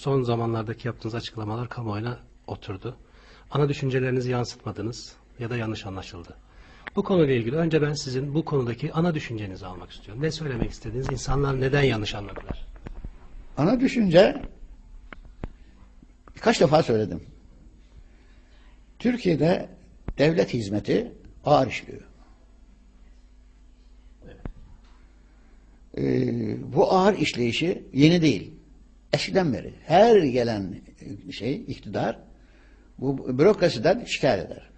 son zamanlardaki yaptığınız açıklamalar kamuoyuna oturdu. Ana düşüncelerinizi yansıtmadınız ya da yanlış anlaşıldı. Bu konuyla ilgili önce ben sizin bu konudaki ana düşüncenizi almak istiyorum. Ne söylemek istediğiniz, insanlar neden yanlış anladılar? Ana düşünce birkaç defa söyledim. Türkiye'de devlet hizmeti ağır işliyor. Ee, bu ağır işleyişi yeni değil. Eskiden beri her gelen şey iktidar bu bürokrasiden şikayet eder.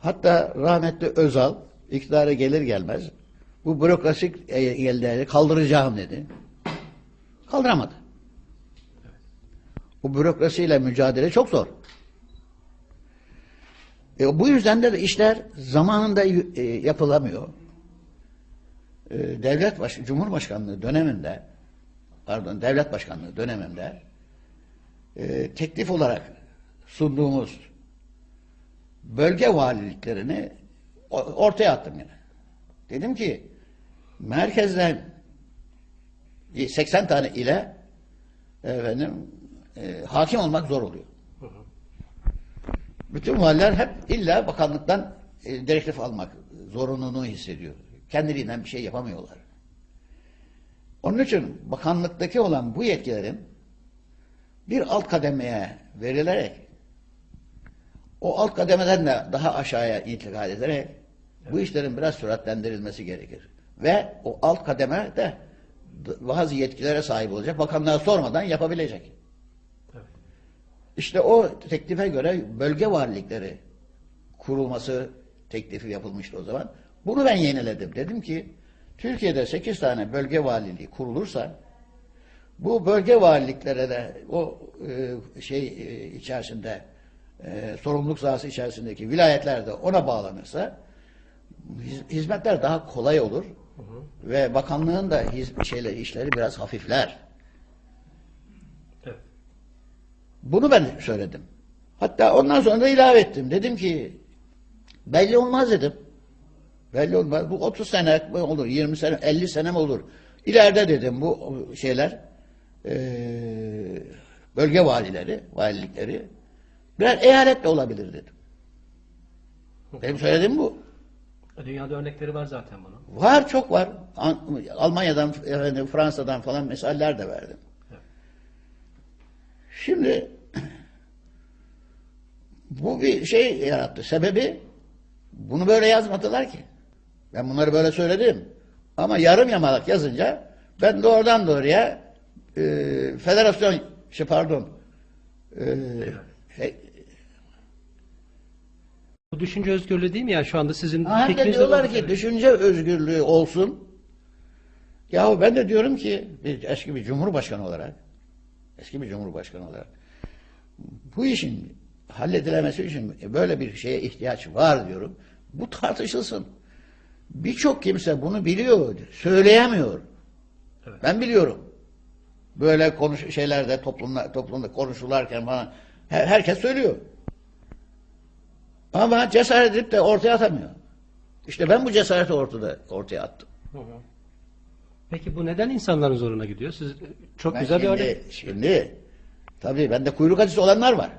Hatta rahmetli Özal iktidara gelir gelmez bu bürokrasi engelleri kaldıracağım dedi. Kaldıramadı. Bu bürokrasiyle mücadele çok zor. E, bu yüzden de işler zamanında e, yapılamıyor. E, devlet baş, Cumhurbaşkanlığı döneminde pardon devlet başkanlığı döneminde e, teklif olarak sunduğumuz bölge valiliklerini ortaya attım yine. Dedim ki merkezden 80 tane ile efendim e, hakim olmak zor oluyor. Bütün valiler hep illa bakanlıktan e, direktif almak zorunluluğunu hissediyor. Kendiliğinden bir şey yapamıyorlar. Onun için bakanlıktaki olan bu yetkilerin bir alt kademeye verilerek o alt kademeden de daha aşağıya intikal ederek bu işlerin biraz süratlendirilmesi gerekir. Ve o alt kademe de bazı yetkilere sahip olacak. Bakanlığa sormadan yapabilecek. Evet. İşte o teklife göre bölge valilikleri kurulması teklifi yapılmıştı o zaman. Bunu ben yeniledim. Dedim ki Türkiye'de 8 tane bölge valiliği kurulursa bu bölge valiliklere de o e, şey e, içerisinde e, sorumluluk sahası içerisindeki vilayetler de ona bağlanırsa hiz- hizmetler daha kolay olur ve bakanlığın da hiz, şeyler, işleri biraz hafifler. Evet. Bunu ben söyledim. Hatta ondan sonra da ilave ettim. Dedim ki belli olmaz dedim. Belli olmaz. Bu 30 sene mi olur, 20 sene, 50 sene mi olur? İleride dedim bu şeyler eee, bölge valileri, valilikleri birer eyalet de olabilir dedim. Benim söylediğim bu. Dünyada örnekleri var zaten bunun. Var çok var. An- Almanya'dan, efendim, Fransa'dan falan mesaller de verdim. Evet. Şimdi bu bir şey yarattı. Sebebi bunu böyle yazmadılar ki. Ben bunları böyle söyledim. Ama yarım yamalak yazınca ben doğrudan doğruya e, federasyon şey pardon e, şey, Bu düşünce özgürlüğü değil mi ya şu anda sizin Ha, hem de diyorlar ki düşünce özgürlüğü olsun. Yahu ben de diyorum ki bir, eski bir cumhurbaşkanı olarak eski bir cumhurbaşkanı olarak bu işin halledilemesi için böyle bir şeye ihtiyaç var diyorum. Bu tartışılsın. Birçok kimse bunu biliyor, söyleyemiyor. Evet. Ben biliyorum. Böyle konuş şeylerde toplumda toplumda konuşularken bana her- herkes söylüyor. Ama cesaret edip de ortaya atamıyor. İşte ben bu cesareti ortada ortaya attım. Hı hı. Peki bu neden insanların zoruna gidiyor? Siz çok Ben güzel bir şimdi, örnek. Şimdi tabii bende kuyruk acısı olanlar var.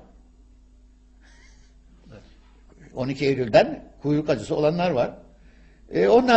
12 Eylül'den kuyruk acısı olanlar var. E, onlar